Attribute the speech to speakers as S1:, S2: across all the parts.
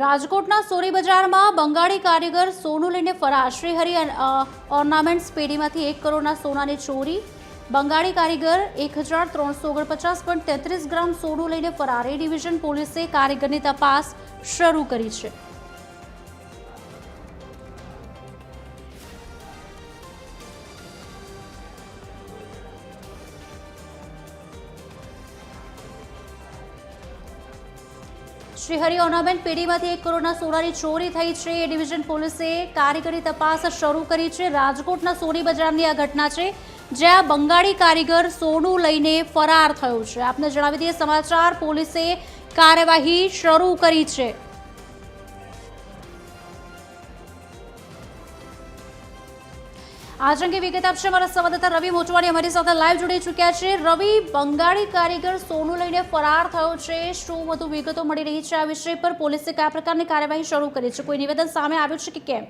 S1: રાજકોટના સોરી બજારમાં બંગાળી કારીગર સોનું લઈને ફરાર. શ્રીહરિ ઓર્નામેન્ટ્સ પેઢીમાંથી એક કરોડના સોનાની ચોરી. બંગાળી કારીગર એક હજાર ત્રણસો ઓગણપચાસ પોઈન્ટ તેત્રીસ ગ્રામ સોનું લઈને ફરાર. એ ડિવિઝન પોલીસે કારીગરની તપાસ શરૂ કરી છે. શ્રીહરિ ઓર્નામેન્ટ પેઢીમાંથી એક કરોડના સોનાની ચોરી થઈ છે. એ ડિવિઝન પોલીસે કારીગરી તપાસ શરૂ કરી છે. રાજકોટના સોની બજારની આ ઘટના છે, જ્યાં બંગાળી કારીગર સોનું લઈને ફરાર થયો છે. આપને જણાવી દઈએ, સમાચાર પોલીસે કાર્યવાહી શરૂ કરી છે. આજ અંગે વિગત આપશે અમારા સંવાદદાતા રવિ મોચવાણી અમારી સાથે લાઈવ જોડી ચૂક્યા છે. રવિ, બંગાળી કારીગર સોનું લઈને ફરાર થયો છે. શું વધુ વિગતો મળી રહી છે આ વિષય પર? પોલીસે કયા પ્રકારની કાર્યવાહી શરૂ કરી છે? કોઈ નિવેદન સામે આવ્યું છે કે કેમ?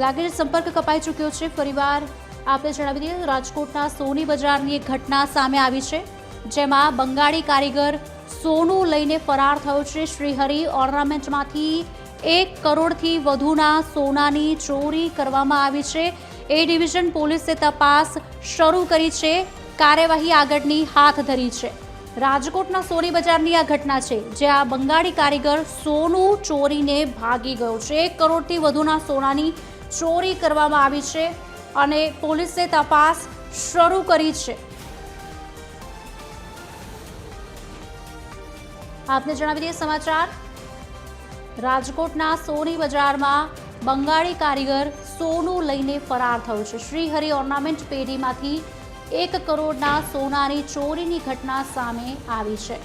S1: લાગે સંપર્ક કપાઈ ચૂક્યો છે. ફરીવાર આપણે જણાવી દઈએ, રાજકોટના સોની બજારની એક ઘટના સામે આવી છે, જેમાં બંગાળી કારીગર સોનું લઈને ફરાર થયો છે. શ્રીહરિ ઓર્નામેન્ટમાંથી એક કરોડથી વધુના સોનાની ચોરી કરવામાં આવી છે. એ ડિવિઝન પોલીસે તપાસ શરૂ કરી છે. કાર્યવાહી આગળની હાથ ધરી છે. રાજકોટના સોની બજારની આ ઘટના છે, જ્યાં બંગાળી કારીગર સોનું ચોરીને ભાગી ગયો છે. એક કરોડથી વધુના સોનાની ચોરી કરવામાં આવી છે અને પોલીસે તપાસ શરૂ કરી છે. આપને જણાવી દઈએ સમાચાર. રાજકોટના સોની બજારમાં બંગાળી કારીગર સોનું લઈને ફરાર થયો છે. શ્રીહરિ ઓર્નામેન્ટ પેઢીમાંથી એક કરોડના સોનાની ચોરીની ઘટના સામે આવી છે.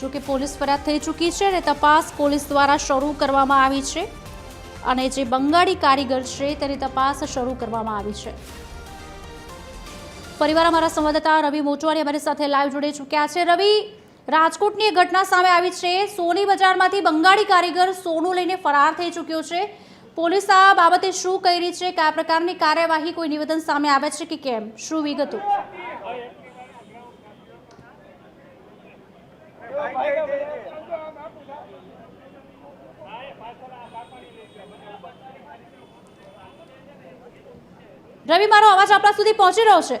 S1: જોકે પોલીસ ફરિયાદ થઈ ચૂકી છે અને તપાસ પોલીસ દ્વારા શરૂ કરવામાં આવી છે અને જે બંગાળી કારીગર છે તેની તપાસ શરૂ કરવામાં આવી છે. પરિવાર અમારા સંવાદદાતા રવિ મોટવાણી અમારી સાથે લાઈવ જોડે ચૂક્યા છે. રવિ, રાજકોટની ઘટના સામે આવી છે. સોની બજારમાંથી બંગાળી કારીગર સોનું લઈને ફરાર થઈ ચૂક્યો છે. પોલીસ આ બાબતે શું કહી રહી છે? કયા પ્રકારની કાર્યવાહી કોઈ નિવેદન સામે આવે છે કે કેમ? શું વિગતો? રવિ મારો અવાજ આપણા સુધી પહોંચી રહ્યો છે?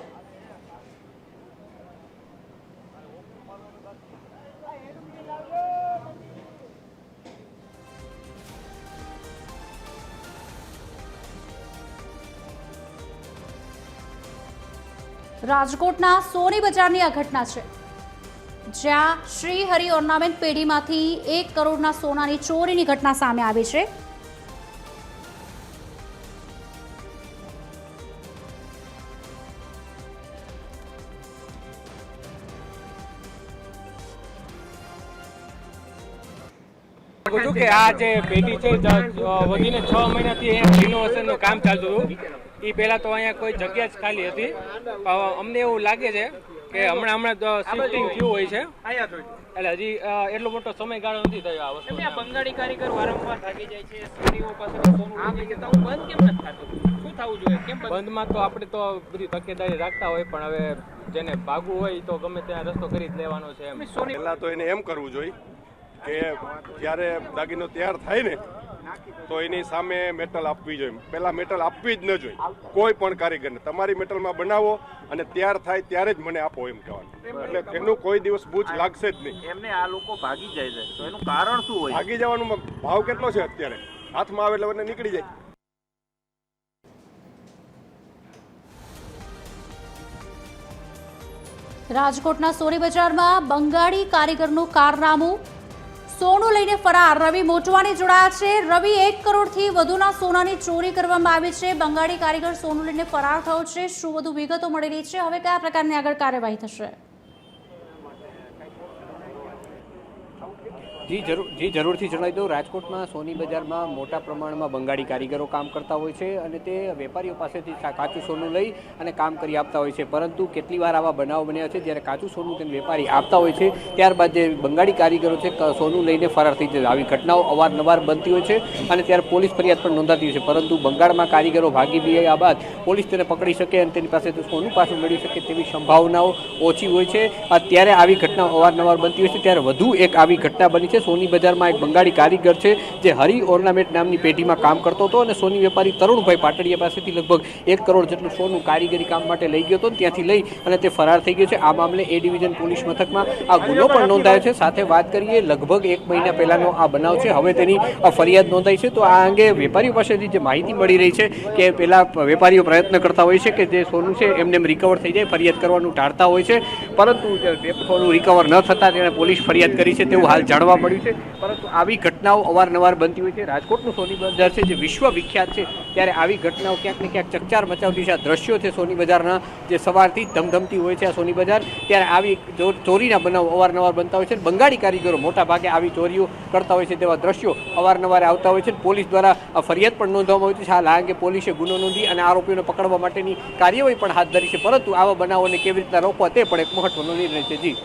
S1: રાજકોટના સોની બજારની આ ઘટના છે. જ્યાં શ્રી હરિ ઓર્નામેન્ટ પેઢીમાંથી એક કરોડના સોનાની ચોરીની ઘટના સામે આવી છે.
S2: કે આ જે પેઢી છે વધીને છ મહિનાથી અહીંયા કામ ચાલતું હતું. એ પેલા તો અહીંયા કોઈ જગ્યા જ ખાલી હતી. અમને એવું લાગે છે કે હમણાં હમણાં શિફ્ટિંગ થયું હોય છે. એટલે હજી એટલો મોટો સમયગાળો નથી થયો આ વસ્તુ.
S3: બંગાળી કારીગર વારંવાર ભાગી જાય છે સ્ત્રીઓ પાસે સોનું બંધ કેમ નથી થતું? શું થવું જોઈએ? કેમ બંધ?
S2: બંધમાં તો આપણે તો બધી તકેદારી રાખતા હોય પણ હવે જેને ભાગવું હોય તો ગમે ત્યાં રસ્તો કરી જ લેવાનો છે એમ.
S4: પહેલાં તો એને એમ કરવું જોઈએ કે જ્યારે દાગીનો તૈયાર થાય ને તો એની સામે મેટલ આપવી જોઈએ. પહેલા મેટલ આપવી જ ન જોઈએ. કોઈ પણ કારીગરને. તમારી મેટલમાં બનાવો અને તૈયાર થાય ત્યારે જ મને આપો એમ કહેવાનું. એટલે એનું કોઈ દિવસ બૂજ લાગશે જ નહીં.
S5: એમને આ લોકો ભાગી જાય છે. તો એનું કારણ શું હોય?
S4: ભાગી જવાનું ભાવ કેટલો છે અત્યારે? હાથમાં આવે એટલે નીકળી જાય.
S1: રાજકોટના સોની બજારમાં બંગાળી કારીગરનું કારનામું સોનું લઈને ફરાર. રવિ મોટવાણી જોડાયા છે. રવિ એક કરોડથી વધુના સોનાની ચોરી કરવામાં આવી છે. બંગાળી કારીગર સોનું લઈને ફરાર થયો છે. શું વધુ વિગતો મળી રહી છે? હવે કયા પ્રકારની આગળ કાર્યવાહી થશે?
S6: જી જરૂર, જી જરૂરથી જણાવી દઉં. રાજકોટમાં સોની બજારમાં મોટા પ્રમાણમાં બંગાળી કારીગરો કામ કરતા હોય છે અને તે વેપારીઓ પાસેથી કાચું સોનું લઈ અને કામ કરી આપતા હોય છે. પરંતુ કેટલી વાર આવા બનાવ બન્યા છે? જ્યારે કાચું સોનું તેને વેપારી આપતા હોય છે, ત્યારબાદ જે બંગાળી કારીગરો છે સોનું લઈને ફરાર થઈ જાય આવી ઘટનાઓ અવારનવાર બનતી હોય છે અને ત્યારે પોલીસ ફરિયાદ પણ નોંધાતી હોય છે. પરંતુ બંગાળમાં કારીગરો ભાગી ગયા બાદ પોલીસ તેને પકડી શકે અને તેની પાસેથી સોનું પાછું મેળવી શકે તેવી સંભાવનાઓ ઓછી હોય છે. અત્યારે ત્યારે આવી ઘટનાઓ અવારનવાર બનતી હોય છે. ત્યારે વધુ એક આવી ઘટના બની છે સોની બજારમાં એક બંગાળી કારીગર છે જે હરી ઓર્નામેન્ટ નામની પેઢીમાં કામ કરતો હતો અને સોની વેપારી તરુણભાઈ પાટડિયા પાસેથી લગભગ એક કરોડ જેટલું સોનું કારીગરી કામ માટે લઈ ગયો હતો ત્યાંથી લઈ અને તે ફરાર થઈ ગયો છે. આ મામલે એ ડિવિઝન પોલીસ મથકમાં આ ગુનો પણ નોંધાયો છે. સાથે વાત કરીએ, લગભગ એક મહિના પહેલાનો આ બનાવ છે. હવે તેની ફરિયાદ નોંધાઈ છે. તો આ અંગે વેપારીઓ પાસેથી જે માહિતી મળી રહી છે કે પહેલાં વેપારીઓ પ્રયત્ન કરતા હોય છે કે જે સોનું છે એમને એમ રિકવર થઈ જાય, ફરિયાદ કરવાનું ટાળતા હોય છે. પરંતુ સોનું રિકવર ન થતાં તેણે પોલીસ ફરિયાદ કરી છે. તેવું હાલ જાણવા મળ્યું છે. પરંતુ આવી ઘટનાઓ અવારનવાર બનતી હોય છે. રાજકોટનું સોની બજાર છે, જે વિશ્વ વિખ્યાત છે, ત્યારે આવી ઘટનાઓ ક્યાંક ને ક્યાંક ચકચાર મચાવતી છે. આ દ્રશ્યો છે સોની બજારના, જે સવારથી ધમધમતી હોય છે આ સોની બજાર. ત્યારે આવી ચોરીના બનાવ અવારનવાર બનતા હોય છે. બંગાળી કારીગરો મોટા ભાગે આવી ચોરીઓ કરતા હોય છે તેવા દ્રશ્યો અવારનવાર આવતા હોય છે. પોલીસ દ્વારા ફરિયાદ પણ નોંધવામાં આવી છે હાલ આ અંગે પોલીસે ગુનો નોંધી અને આરોપીઓને પકડવા માટેની કાર્યવાહી પણ હાથ ધરી છે. પરંતુ આવા બનાવોને કેવી રીતના રોકવા તે પણ એક મહત્વનો નિર્ણય છે. જી.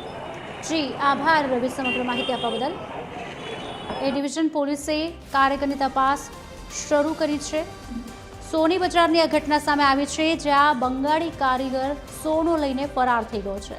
S1: જી, આભાર રવિ સમગ્ર માહિતી આપવા બદલ. એ ડિવિઝન પોલીસે કાર્યકરની તપાસ શરૂ કરી છે. સોની બજારની આ ઘટના સામે આવી છે, જ્યાં બંગાળી કારીગર સોનું લઈને ફરાર થઈ ગયો છે.